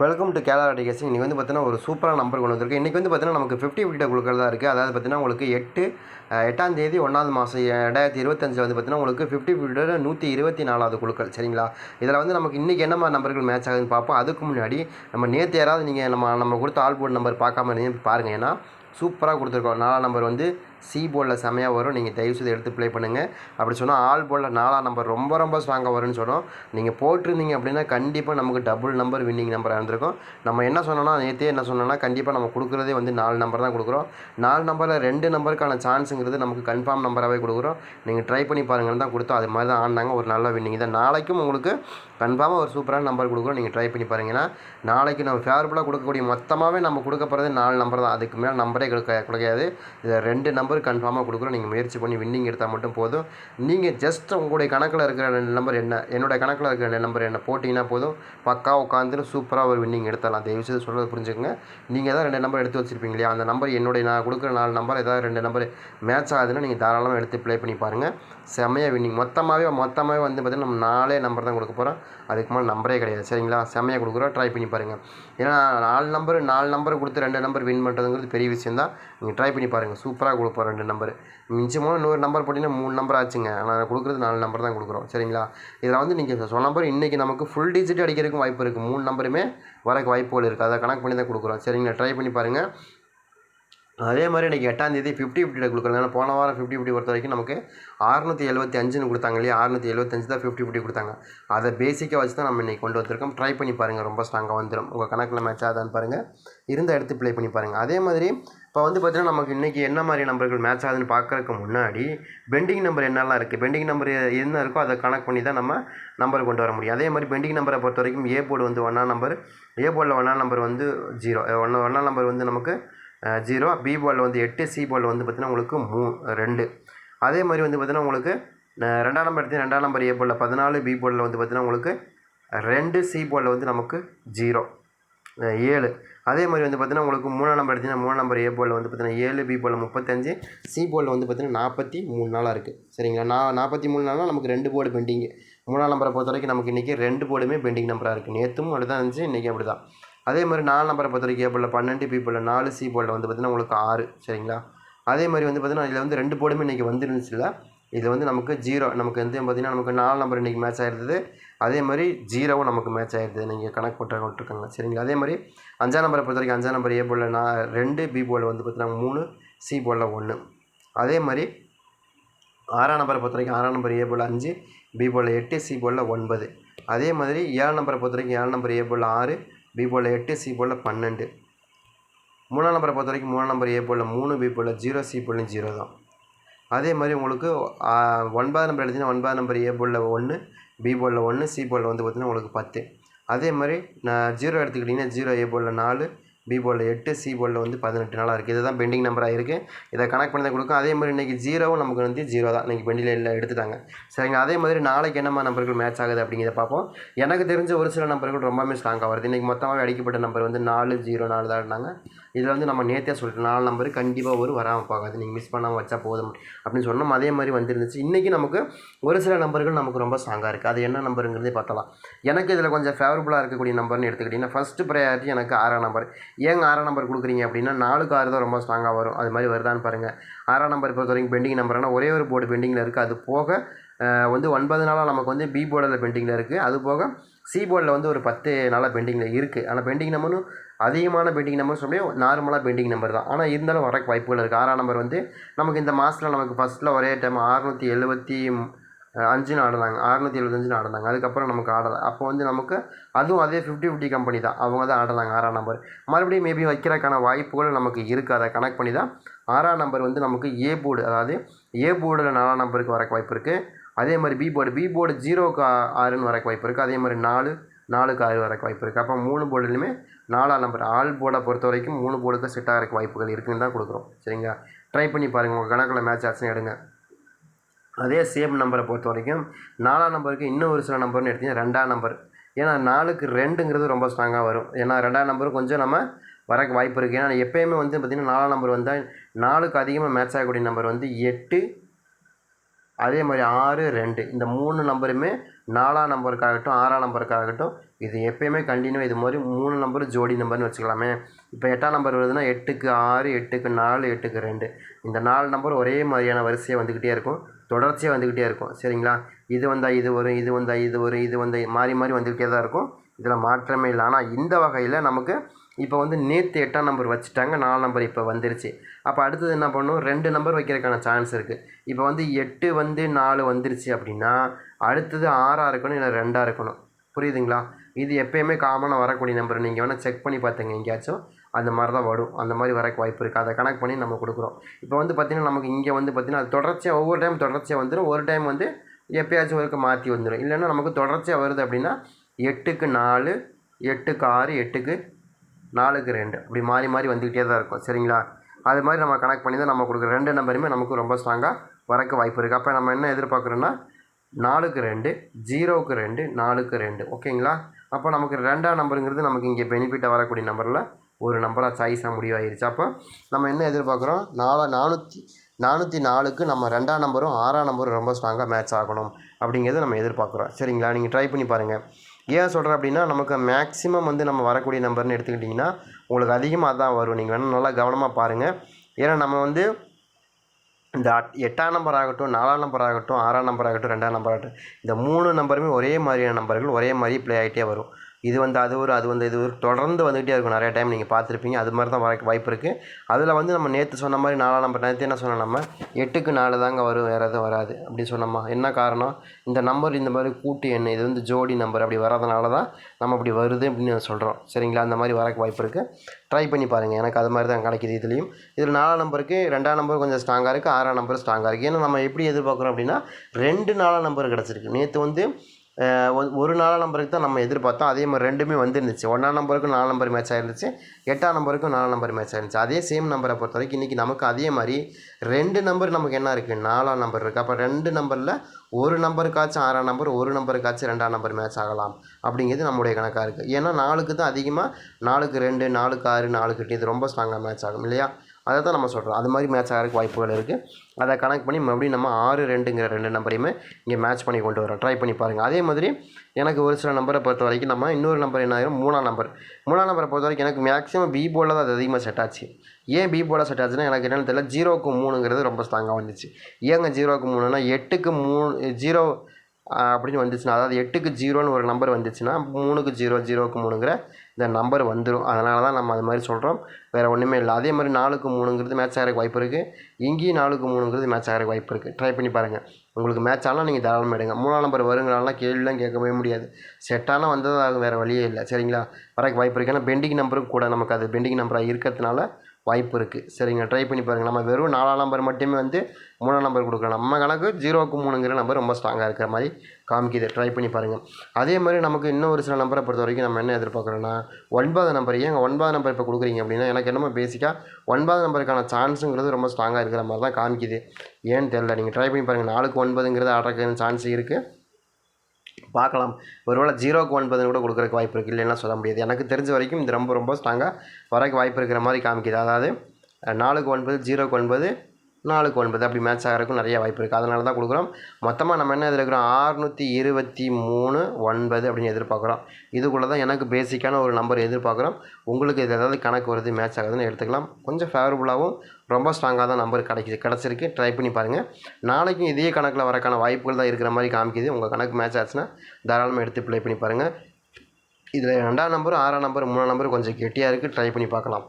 Welcome to கேலா அடிகேஷன் இன்றைக்கி வந்து பார்த்தீங்கன்னா ஒரு சூப்பரான நம்பர் கொண்டு வந்திருக்கு. இன்றைக்கி வந்து பார்த்தீங்கன்னா நமக்கு ஃபிஃப்டி ஃபிஃப்டி கொடுக்குறதா இருக்குது அதாவது பார்த்தீங்கன்னா உங்களுக்கு எட்டு எட்டாம் தேதி ஒன்றாவது மாதம் ரெண்டாயிரத்தி இருபத்தஞ்சில் வந்து பார்த்தீங்கன்னா உங்களுக்கு ஃபிஃப்டி ஃபிஃப்டியோட நூற்றி இருபத்தி நாலாவது குழுக்கள் சரிங்களா? இதில் வந்து நமக்கு இன்றைக்கி என்ன மாதிரி நம்பர்கள் மேட்ச் ஆகுதுன்னு பார்ப்போம். அதுக்கு முன்னாடி நம்ம நேற்று யாராவது நீங்கள் நம்ம நம்ம கொடுத்த ஆல் போர்டு நம்பர் பார்க்காம இருந்தீங்க பாருங்கள் ஏன்னா சூப்பராக கொடுத்துருக்கோம். நாலாம் நம்பர் வந்து சி போர்டில் செமையாக வரும். நீங்கள் தயவுசெய்து எடுத்து ப்ளே பண்ணுங்கள் அப்படி சொன்னால் ஆல் போலில் நாலாம் நம்பர் ரொம்ப ரொம்ப ஸ்ட்ராங்காக வரும்னு சொன்னோம். நீங்கள் போட்டிருந்தீங்க அப்படின்னா கண்டிப்பாக நமக்கு டபுள் நம்பர் வின்னிங் நம்பராக இருந்திருக்கும். நம்ம என்ன சொன்னோம்னா நேற்றே என்ன சொன்னோம்னா கண்டிப்பாக நம்ம கொடுக்குறதே வந்து நாலு நம்பர் தான் கொடுக்குறோம். நாலு நம்பரில் ரெண்டு நம்பருக்கான சான்ஸுங்கிறது நமக்கு கன்ஃபார்ம் நம்பராகவே கொடுக்குறோம். நீங்கள் ட்ரை பண்ணி பாருங்கன்னு தான் கொடுத்தோம். அது மாதிரி தான் ஆடினாங்க. ஒரு நல்ல வின்னிங் தான் நாளைக்கும் உங்களுக்கு கன்ஃபார்மாக ஒரு சூப்பரான நம்பர் கொடுக்குறோம். நீங்கள் ட்ரை பண்ணி பாருங்கன்னா நாளைக்கு நம்ம ஃபேவரபுளாக கொடுக்கக்கூடிய மொத்தமாகவே நம்ம கொடுக்க போகிறது நாலு நம்பர் தான். அதுக்கு மேலே நம்பரே கொடுக்க கிடையாது இதில் ரெண்டு நம்பர் கன்ஃபார்மாக கொடுக்குறோம். நீங்கள் முயற்சி பண்ணி வின்னிங் எடுத்தால் மட்டும் போதும். நீங்கள் ஜஸ்ட் உங்களுடைய கணக்கில் இருக்கிற ரெண்டு நம்பர் என்ன என்னுடைய கணக்கில் இருக்கிற ரெண்டு நம்பர் என்ன போட்டிங்கன்னா போதும். பக்கா உட்காந்துட்டு சூப்பராக ஒரு வின்னிங் எடுத்தரலாம் தயவு செய்து சொல்கிறது புரிஞ்சுக்கங்க. நீங்கள் தான் ரெண்டு நம்பர் எடுத்து வச்சிருப்பீங்க இல்லையா? அந்த நம்பர் என்னுடைய நான் கொடுக்குற நாலு நம்பர் ஏதாவது ரெண்டு நம்பர் மேட்ச் ஆகுதுன்னா நீங்கள் தாராளமாக எடுத்து ப்ளே பண்ணி பாருங்கள் செம்மையாக வின்னிங் மொத்தமாகவே மொத்தமாகவே வந்து பார்த்திங்கன்னா நம்ம நாலே நம்பர் தான் கொடுக்க போகிறோம் அதுக்கு மேலே நம்பரே கிடையாது. சரிங்களா? செம்மையாக கொடுக்குறோம். ட்ரை பண்ணி பாருங்கள் ஏன்னா நாலு நம்பர் நாலு நம்பர் கொடுத்து ரெண்டு நம்பர் வின் பண்ணுறதுங்கிறது பெரிய விஷயம் தான் நீங்கள் ட்ரை பண்ணி பாருங்கள் சூப்பராக கொடுப்போம் ரெண்டு நம்பர் மிஞ்சமான நூறு நம்பர் போட்டிங்கன்னா மூணு நம்பர் ஆச்சுங்க. ஆனால் கொடுக்குறது நாலு நம்பர் தான் கொடுக்குறோம். சரிங்களா? இதில் வந்து நீங்கள் சொன்ன நம்பர் இன்றைக்கி நமக்கு ஃபுல் டிஜிட் அடிக்கிறதுக்கும் வாய்ப்பு இருக்குது மூணு நம்பருமே வரக்கு வாய்ப்புகள் இருக்குது அதை கணக்கு பண்ணி தான் கொடுக்குறோம். சரிங்களா? ட்ரை பண்ணி பாருங்கள் அதே மாதிரி இன்றைக்கி எட்டாந்தேதி ஃபிஃப்டி ஃபிஃப்டியில் கொடுக்குறாங்க போன வாரம் ஃபிஃப்டி ஃபிஃப்டி பொறுத்த வரைக்கும் நமக்கு அறுநூற்றி எழுபத்தி அஞ்சுன்னு கொடுத்தாங்க இல்லையா? அறுநூற்றி எழுபத்தஞ்சு தான் ஃபிஃப்டி ஃபிஃப்டி கொடுத்தாங்க. அதை பேசிக்காக வச்சு தான் நம்ம இன்றைக்கி கொண்டு வந்திருக்கோம். ட்ரை பண்ணி பாருங்கள் ரொம்ப ஸ்ட்ராங்காக வந்துடும் உங்கள் கணக்கில் மேட்ச் ஆகுதான்னு பாருங்கள் இருந்த எடுத்து ப்ளே பண்ணி பாருங்கள் அதே மாதிரி இப்போ வந்து பார்த்திங்கன்னா நமக்கு இன்றைக்கி என்ன மாதிரி நம்பர்கள் மேட்ச் ஆகுதுன்னு பார்க்குறதுக்கு முன்னாடி பெண்டிங் நம்பர் என்னெல்லாம் இருக்குது பெண்டிங் நம்பர் என்ன இருக்கோ அதை கணக்கு பண்ணி தான் நம்ம நம்பர் கொண்டு வர முடியும். அதே மாதிரி பெண்டிங் நம்பரை பொறுத்த வரைக்கும் ஏ போர்டு வந்து ஒன்றா நம்பர் ஏ போர்டில் ஒன்றா நம்பர் வந்து ஜீரோ ஒன்று ஒன்றா நம்பர் வந்து நமக்கு ஜீரோ பி பால் வந்து எட்டு சி பால் வந்து பார்த்திங்கன்னா உங்களுக்கு மூ ரெண்டு. அதே மாதிரி வந்து பார்த்திங்கன்னா உங்களுக்கு ரெண்டாம் நம்பர் எடுத்து ரெண்டாம் நம்பர் ஏ பாலில் பதினாலு பி பாலில் வந்து பார்த்திங்கன்னா உங்களுக்கு ரெண்டு சி பாலில் வந்து நமக்கு ஜீரோ. ஏழு. அதே மாதிரி வந்து பார்த்திங்கன்னா உங்களுக்கு மூணாம் நம்பர் எடுத்திங்கன்னா மூணாம் நம்பர் ஏ போலில் வந்து பார்த்திங்கன்னா ஏழு பி போலில் முப்பத்தஞ்சு சி போலில் வந்து பார்த்திங்கன்னா நாற்பத்தி மூணு நாளாக இருக்குது சரிங்களா? நான் நாற்பத்தி மூணு நாளாக நமக்கு ரெண்டு போர்டு பெண்டிங்கு மூணாம் நம்பரை பொறுத்த வரைக்கும் நமக்கு இன்றைக்கி ரெண்டு போர்டுமே பெண்டிங் நம்பராக இருக்குது நேற்றும் அப்படி தான் இருந்துச்சு இன்றைக்கி அப்படி தான் அதே மாதிரி நாலு நம்பரை பொறுத்த வரைக்கும் ஏ போலில் பன்னெண்டு பி போலில் நாலு சி போலில் வந்து பார்த்திங்கன்னா உங்களுக்கு ஆறு சரிங்களா? அதே மாதிரி வந்து பார்த்திங்கன்னா இதில் வந்து ரெண்டு போர்டுமே இன்றைக்கி வந்துருந்துச்சு இல்லை? இது வந்து நமக்கு ஜீரோ நமக்கு வந்து பார்த்திங்கன்னா நமக்கு நாலு நம்பர் இன்றைக்கி மேட்ச் ஆகிருந்தது அதே மாதிரி ஜீரோவும் நமக்கு மேட்ச் ஆகிருது நீங்கள் கணக்கு போட்டு விட்டுருக்காங்க சரிங்களா? அதே மாதிரி அஞ்சாம் நம்பரை பொறுத்த வரைக்கும் அஞ்சாம் நம்பர் ஏ போலில் நான் ரெண்டு பி போலில் வந்து பார்த்திங்கன்னா மூணு சி போலில் ஒன்று அதே மாதிரி ஆறாம் நம்பரை பொறுத்த வரைக்கும் ஆறாம் நம்பர் ஏ போல் அஞ்சு பி போல் எட்டு சி ஒன்பது. அதே மாதிரி ஏழாம் நம்பரை பொறுத்த வரைக்கும் ஏழாம் நம்பர் ஏ போல் ஆறு பி போல் எட்டு சி போல் பன்னெண்டு. மூணாம் நம்பரை பொறுத்த வரைக்கும் மூணாம் நம்பர் ஏ போல் மூணு பி போல் ஜீரோ சி போல் ஜீரோ தான். அதே மாதிரி உங்களுக்கு ஒன்பது நம்பர் எடுத்தீங்கன்னா ஒன்பது நம்பர் ஏ போலில் ஒன்று பி போலில் ஒன்று சி போலில் வந்து பார்த்திங்கன்னா உங்களுக்கு பத்து. அதே மாதிரி நான் ஜீரோ எடுத்துக்கிட்டிங்கன்னா ஜீரோ ஏ போலில் நாலு பி போலில் எட்டு சி போலில் வந்து பதினெட்டு நாளாக இருக்குது இதுதான் பெண்டிங் நம்பராக இருக்குது இதை கனெக்ட் பண்ணி தான் கொடுக்கும். அதே மாதிரி இன்றைக்கி ஜீரோவும் நமக்கு வந்து ஜீரோ தான். இன்றைக்கி பெண்டில் இல்லை எடுத்துட்டாங்க. சரிங்க அதே மாதிரி நாளைக்கு என்னமா நம்பர்கள் மேட்ச் ஆகுது அப்படிங்கிறத பார்ப்போம். எனக்கு தெரிஞ்ச ஒரு சில நம்பர்கள் ரொம்பவே ஸ்ட்ராங்காக வருது. இன்றைக்கி மொத்தமாக அடிக்கப்பட்ட நம்பர் வந்து நாலு ஜீரோ நாலு தான் இருந்தாங்க. இதில் வந்து நம்ம நேற்றே சொல்லிட்டு நாலு நம்பர் கண்டிப்பாக ஒரு வராமல் பார்க்காது. நீங்கள் மிஸ் பண்ணாமல் வச்சா போதும் அப்படின்னு சொன்னோம். அதே மாதிரி வந்துருந்துச்சு. இன்றைக்கி நமக்கு ஒரு சில நம்பர்கள் நமக்கு ரொம்ப ஸ்ட்ராங்காக இருக்குது அது என்ன நம்பருங்கிறதே பார்த்தலாம் எனக்கு இதில் கொஞ்சம் ஃபேவரபுளாக இருக்கக்கூடிய நம்பர்னு எடுத்துக்கிட்டிங்கன்னா ஃபஸ்ட்டு ப்ரையாரிட்டி எனக்கு ஆறாம் நம்பர் ஏங்க ஆறாம் நம்பர் கொடுக்குறீங்க அப்படின்னா நாலுக்கு ஆறு தான் ரொம்ப ஸ்ட்ராங்காக வரும். அது மாதிரி வருதான்னு பாருங்கள் ஆறாம் நம்பர் பொறுத்த வரைக்கும் பெண்டிங் நம்பர்னால் ஒரே ஒரு போர்டு பெண்டிங்கில் இருக்குது அது போக வந்து ஒன்பது நாளாக நமக்கு வந்து பி போர்டில் பெண்டிங்கில் இருக்குது அது போக சி போர்டில் வந்து ஒரு பத்து நாளாக பெண்டிங்கில் இருக்குது ஆனால் பெண்டிங் நம்பரும் அதிகமான பெண்டிங் நம்பர் சொல்லி நார்மலாக பெண்டிங் நம்பர் தான். ஆனால் இருந்தாலும் வரக்கு வாய்ப்புகள் இருக்குது ஆறாம் நம்பர் வந்து நமக்கு இந்த மாதத்தில் நமக்கு ஃபஸ்ட்டில் ஒரே டைம் அறுநூற்றி எழுபத்தி அஞ்சுன்னு ஆடினாங்க அறுநூற்றி எழுபத்தஞ்சுன்னு ஆடினாங்க அதுக்கப்புறம் நமக்கு ஆடலை அப்போ வந்து நமக்கு அதுவும் அதே ஃபிஃப்டி ஃபிஃப்டி கம்பெனி தான். அவங்க தான் ஆடினாங்க ஆறாம் நம்பர் மறுபடியும் மேபி வைக்கிறதுக்கான வாய்ப்புகள் நமக்கு இருக்குது அதை கனெக்ட் பண்ணி தான் ஆறாம் நம்பர் வந்து நமக்கு ஏ போர்டு அதாவது ஏ போர்டில் நாலாம் நம்பருக்கு வரக்கு வாய்ப்பு இருக்குது அதே மாதிரி பி போர்டு பி போர்டு ஜீரோக்கு ஆறுன்னு வரக்கு வாய்ப்பு இருக்குது அதே மாதிரி நாலு நாலுக்கு ஆறு வரக்கு வாய்ப்பு இருக்குது அப்போ மூணு போர்டுலையுமே நாலாம் நம்பர் ஆள் போர்டை பொறுத்த வரைக்கும் மூணு போர்டுக்கு செட் ஆகிறக்கு வாய்ப்புகள் இருக்குன்னு தான் கொடுக்குறோம். சரிங்களா? ட்ரை பண்ணி பாருங்கள் உங்கள் கணக்கில் மேட்ச் ஆச்சுன்னு எடுங்க. அதே சேம் நம்பரை பொறுத்த வரைக்கும் நாலாம் நம்பருக்கு இன்னும் ஒரு சில நம்பர்னு எடுத்தீங்கன்னா ரெண்டாம் நம்பர் ஏன்னா நாலுக்கு ரெண்டுங்கிறது ரொம்ப ஸ்ட்ராங்காக வரும். ஏன்னா ரெண்டாம் நம்பர் கொஞ்சம் நம்ம வரக்கு வாய்ப்பு இருக்குது ஏன்னா எப்போயுமே வந்து பார்த்திங்கன்னா நாலாம் நம்பர் வந்தால் நாலுக்கு அதிகமாக மேட்ச் ஆகக்கூடிய நம்பர் வந்து எட்டு அதே மாதிரி ஆறு ரெண்டு. இந்த மூணு நம்பருமே நாலாம் நம்பருக்காகட்டும் ஆறாம் நம்பருக்காகட்டும் இது எப்பயுமே கண்டினியூ இது மாதிரி மூணு நம்பர் ஜோடி நம்பர்னு வச்சுக்கலாமே. இப்போ எட்டாம் நம்பர் வருதுன்னா எட்டுக்கு ஆறு எட்டுக்கு நாலு எட்டுக்கு ரெண்டு. இந்த நாலு நம்பர் ஒரே மாதிரியான வரிசையாக வந்துக்கிட்டே இருக்கும். தொடர்ச்சியாக வந்துக்கிட்டே இருக்கும். சரிங்களா? இது வந்தால் இது வரும் இது வந்தால் இது வரும் இது வந்து மாறி மாறி வந்துக்கிட்டே தான் இருக்கும். இதில் மாற்றமே இல்லை. ஆனால் இந்த வகையில் நமக்கு இப்போ வந்து நேற்று எட்டாம் நம்பர் வச்சுட்டாங்க நாலு நம்பர் இப்போ வந்துருச்சு. அப்போ அடுத்தது என்ன பண்ணணும் ரெண்டு நம்பர் வைக்கிறதுக்கான சான்ஸ் இருக்குது இப்போ வந்து எட்டு வந்து நாலு வந்துருச்சு அப்படின்னா அடுத்தது ஆறாக இருக்கணும் இல்லை ரெண்டாக இருக்கணும். புரியுதுங்களா? இது எப்பயுமே காமனாக வரக்கூடிய நம்பர் நீங்கள் வேணால் செக் பண்ணி பார்த்துங்க எங்கேயாச்சும். அந்த மாதிரி தான் வரும். அந்த மாதிரி வரக்கு வாய்ப்பு இருக்குது அதை கனெக்ட் பண்ணி நம்ம கொடுக்குறோம். இப்போ வந்து பார்த்திங்கன்னா நமக்கு இங்கே வந்து பார்த்திங்கன்னா அது தொடர்ச்சியாக ஒவ்வொரு டைம் தொடர்ச்சியாக வந்துடும் ஒரு டைம் வந்து எப்பயாச்சும் ஒருக்கு மாற்றி வந்துடும் இல்லைன்னா நமக்கு தொடர்ச்சியாக வருது அப்படின்னா எட்டுக்கு நாலு எட்டுக்கு ஆறு எட்டுக்கு நாலுக்கு ரெண்டு. அப்படி மாறி மாறி வந்துக்கிட்டே தான் இருக்கும். சரிங்களா? அது மாதிரி நம்ம கனெக்ட் பண்ணி தான் நம்ம கொடுக்குற ரெண்டு நம்பருமே நமக்கு ரொம்ப ஸ்ட்ராங்காக வரக்கு வாய்ப்பு இருக்குது அப்போ நம்ம என்ன எதிர்பார்க்குறோன்னா நாலுக்கு ரெண்டு ஜீரோவுக்கு ரெண்டு நாலுக்கு ரெண்டு. ஓகேங்களா? அப்போ நமக்கு ரெண்டாம் நம்பருங்கிறது நமக்கு இங்கே பெனிஃபிட்டாக வரக்கூடிய நம்பரில் ஒரு நம்பராக சாய்ஸாக முடிவாயிருச்சு. அப்போ நம்ம என்ன எதிர்பார்க்குறோம்? நாலு நானூற்றி நானூற்றி நாலுக்கு நம்ம ரெண்டாம் நம்பரும் ஆறாம் நம்பரும் ரொம்ப ஸ்ட்ராங்காக மேட்ச் ஆகணும் அப்படிங்கிறத நம்ம எதிர்பார்க்குறோம். சரிங்களா? நீங்கள் ட்ரை பண்ணி பாருங்கள் ஏன் சொல்கிறேன் அப்படின்னா நமக்கு மேக்ஸிமம் வந்து நம்ம வரக்கூடிய நம்பர்னு எடுத்துக்கிட்டிங்கன்னா உங்களுக்கு அதிகமாக தான் வரும். நீங்கள் வேணால் நல்லா கவனமாக பாருங்கள் ஏன்னா நம்ம வந்து இந்த எட்டாம் நம்பர் ஆகட்டும் நாலாம் நம்பர் ஆகட்டும் ஆறாம் நம்பர் ஆகட்டும் ரெண்டாம் நம்பர் ஆகட்டும் இந்த மூணு நம்பருமே ஒரே மாதிரியான நம்பர்கள் ஒரே மாதிரி ப்ளே ஆகிட்டே வரும். இது வந்து அது ஒரு அது வந்து இது ஒரு தொடர்ந்து வந்துகிட்டே இருக்கும். நிறையா டைம் நீங்கள் பார்த்துருப்பீங்க. அது மாதிரி தான் வரக்கு வாய்ப்பு இருக்குது அதில் வந்து நம்ம நேற்று சொன்ன மாதிரி நாலாம் நம்பர் நேற்று என்ன சொன்னோம் நம்ம? எட்டுக்கு நாலு தாங்க வரும் வேறு எதுவும் வராது அப்படி சொன்னோம்மா என்ன காரணம்? இந்த நம்பர் இந்த மாதிரி கூட்டு எண் இது வந்து ஜோடி நம்பர் அப்படி வர்றதுனால தான் நம்ம அப்படி வருது அப்படின்னு சொல்கிறோம் சரிங்களா? அந்த மாதிரி வரக்கு வாய்ப்பு இருக்குது ட்ரை பண்ணி பாருங்கள் எனக்கு அது மாதிரி தான் கிடைக்கிது இதுலேயும். இதில் நாலாம் நம்பருக்கு ரெண்டாம் நம்பர் கொஞ்சம் ஸ்ட்ராங்காக இருக்குது ஆறாம் நம்பர் ஸ்ட்ராங்காக இருக்குது ஏன்னா நம்ம எப்படி எதிர்பார்க்குறோம் அப்படின்னா ரெண்டு நாலாம் நம்பர் கிடச்சிருக்கு. நேற்று வந்து ஒரு நாலாம் நம்பருக்கு தான் நம்ம எதிர்பார்த்தோம். அதே மாதிரி ரெண்டுமே வந்துருந்துச்சு. ஒன்றாம் நம்பருக்கும் நாலு நம்பர் மேட்ச் ஆயிருந்துச்சு. எட்டாம் நம்பருக்கும் நாலு நம்பர் மேட்ச் ஆயிருந்துச்சு. அதே சேம் நம்பரை பொறுத்த வரைக்கும் இன்றைக்கி நமக்கு அதே மாதிரி ரெண்டு நம்பர் நமக்கு என்ன இருக்குது நாலாம் நம்பர் இருக்குது அப்போ ரெண்டு நம்பரில் ஒரு நம்பருக்காச்சும் ஆறாம் நம்பர் ஒரு நம்பருக்காச்சும் ரெண்டாம் நம்பர் மேட்ச் ஆகலாம் அப்படிங்கிறது நம்முடைய கணக்காக இருக்குது ஏன்னா நாலுக்கு தான் அதிகமாக நாலுக்கு ரெண்டு நாலுக்கு ஆறு நாலுக்கு எட்டு இது ரொம்ப ஸ்ட்ராங்காக மேட்ச் ஆகும் இல்லையா? அதை தான் நம்ம சொல்கிறோம் அது மாதிரி மேட்ச் ஆகிறதுக்கு வாய்ப்புகள் இருக்குது அதை கனெக்ட் பண்ணி மறுபடியும் நம்ம ஆறு ரெண்டுங்கிற ரெண்டு நம்பரையுமே இங்கே மேட்ச் பண்ணி கொண்டு வரோம் ட்ரை பண்ணி பாருங்கள் அதே மாதிரி எனக்கு ஒரு சில நம்பரை பொறுத்த வரைக்கும் நம்ம இன்னொரு நம்பர் என்ன ஆயிரும்? மூணாம் நம்பர் மூணாம் நம்பரை பொறுத்த வரைக்கும் எனக்கு மேக்ஸிமம் பி போர்டில் தான் அது அதிகமாக செட் ஆச்சு. ஏன் பி போர்டாக செட் ஆச்சுன்னா எனக்கு என்னென்னு தெரியல. ஜீரோக்கு மூணுங்கிறது ரொம்ப ஸ்ட்ராங்காக வந்துச்சு. ஏங்க ஜீரோக்கு மூணுனா எட்டுக்கு மூணு ஜீரோ அப்படின்னு வந்துச்சுன்னா அதாவது எட்டுக்கு ஜீரோன்னு ஒரு நம்பர் வந்துச்சுன்னா மூணுக்கு ஜீரோ ஜீரோக்கு மூணுங்கிற இந்த நம்பர் வந்துடும் அதனால தான் நம்ம அது மாதிரி சொல்கிறோம் வேறு ஒன்றுமே இல்லை. அதே மாதிரி நாலுக்கு மூணுங்கிறது மேட்ச் ஆகிறக்கு வாய்ப்பு இருக்குது இங்கேயும் நாலுக்கு மூணுங்கிறது மேட்ச் ஆகிறக்கு வாய்ப்பு இருக்குது ட்ரை பண்ணி பாருங்கள் உங்களுக்கு மேட்ச் ஆனால் நீங்கள் தாராளமாக எடுங்க. மூணாம் நம்பர் வருங்களாலாம் கேள்விலாம் கேட்கவே முடியாது. செட்டானால் வந்ததாக வேறு வழியே இல்லை. சரிங்களா? வரக்கு வாய்ப்பு இருக்குது ஏன்னா பெண்டிங் நம்பரும் கூட நமக்கு அது பெண்டிங் நம்பராக இருக்கிறதுனால வாய்ப்பு இருக்குது சரிங்க. ட்ரை பண்ணி பாருங்கள் நம்ம வெறும் நாலாம் நம்பர் மட்டுமே வந்து மூணாம் நம்பர் கொடுக்கலாம். நம்ம கணக்கு ஜீரோவுக்கு மூணுங்கிற நம்பர் ரொம்ப ஸ்ட்ராங்காக இருக்கிற மாதிரி காமிக்குது. ட்ரை பண்ணி பாருங்கள் அதே மாதிரி நமக்கு இன்னும் ஒரு சில நம்பரை பொறுத்த வரைக்கும் நம்ம என்ன எதிர்பார்க்குறோன்னா ஒன்பது நம்பர் ஏங்க ஒன்பது நம்பர் இப்போ கொடுக்குறீங்க அப்படின்னா எனக்கு என்னமோ பேசிக்காக ஒன்பது நம்பருக்கான சான்ஸுங்கிறது ரொம்ப ஸ்ட்ராங்காக இருக்கிற மாதிரி தான் காமிக்குது. ஏன்னு தெரில நீங்கள் ட்ரை பண்ணி பாருங்கள் நாலுக்கு ஒன்பதுங்கிறது ஆடுறதுக்கு சான்ஸ் இருக்குது பார்க்கலாம். ஒருவேளை ஜீரோக்கு ஒன்பதுன்னு கூட கொடுக்குறக்கு வாய்ப்பு இருக்குது இல்லைன்னா சொல்ல முடியாது. எனக்கு தெரிஞ்ச வரைக்கும் இது ரொம்ப ரொம்ப ஸ்ட்ராங்காக வரக்கு வாய்ப்பு இருக்கிற மாதிரி காமிக்குது. அதாவது நாலுக்கு ஒன்பது ஜீரோக்கு ஒன்பது நாலுக்கு ஒன்பது. அப்படி மேட்ச் ஆகிறதுக்கும் நிறைய வாய்ப்பு இருக்குது அதனால தான் கொடுக்குறோம். மொத்தமாக நம்ம என்ன எதிர்க்கிறோம்? ஆறுநூற்றி இருபத்தி மூணு ஒன்பது அப்படின்னு எதிர்பார்க்குறோம். இதுக்குள்ளே தான் எனக்கு பேசிக்கான ஒரு நம்பர் எதிர்பார்க்குறோம். உங்களுக்கு இது ஏதாவது கணக்கு வருது மேட்ச் ஆகுதுன்னு எடுத்துக்கலாம். கொஞ்சம் ஃபேவரபுளாகவும் ரொம்ப ஸ்ட்ராங்காக தான் நம்பர் கிடைக்கிது. கிடச்சிருக்கு. ட்ரை பண்ணி பாருங்கள் நாளைக்கும் இதே கணக்கில் வரக்கான வாய்ப்புகள் தான் இருக்கிற மாதிரி காமிக்குது. உங்கள் கணக்கு மேட்ச் ஆச்சுன்னா தாராளமாக எடுத்து ப்ளே பண்ணி பாருங்கள் இதில் ரெண்டாம் நம்பர் ஆறாம் நம்பர் மூணாம் நம்பர் கொஞ்சம் கெட்டியாக இருக்குது ட்ரை பண்ணி பார்க்கலாம்.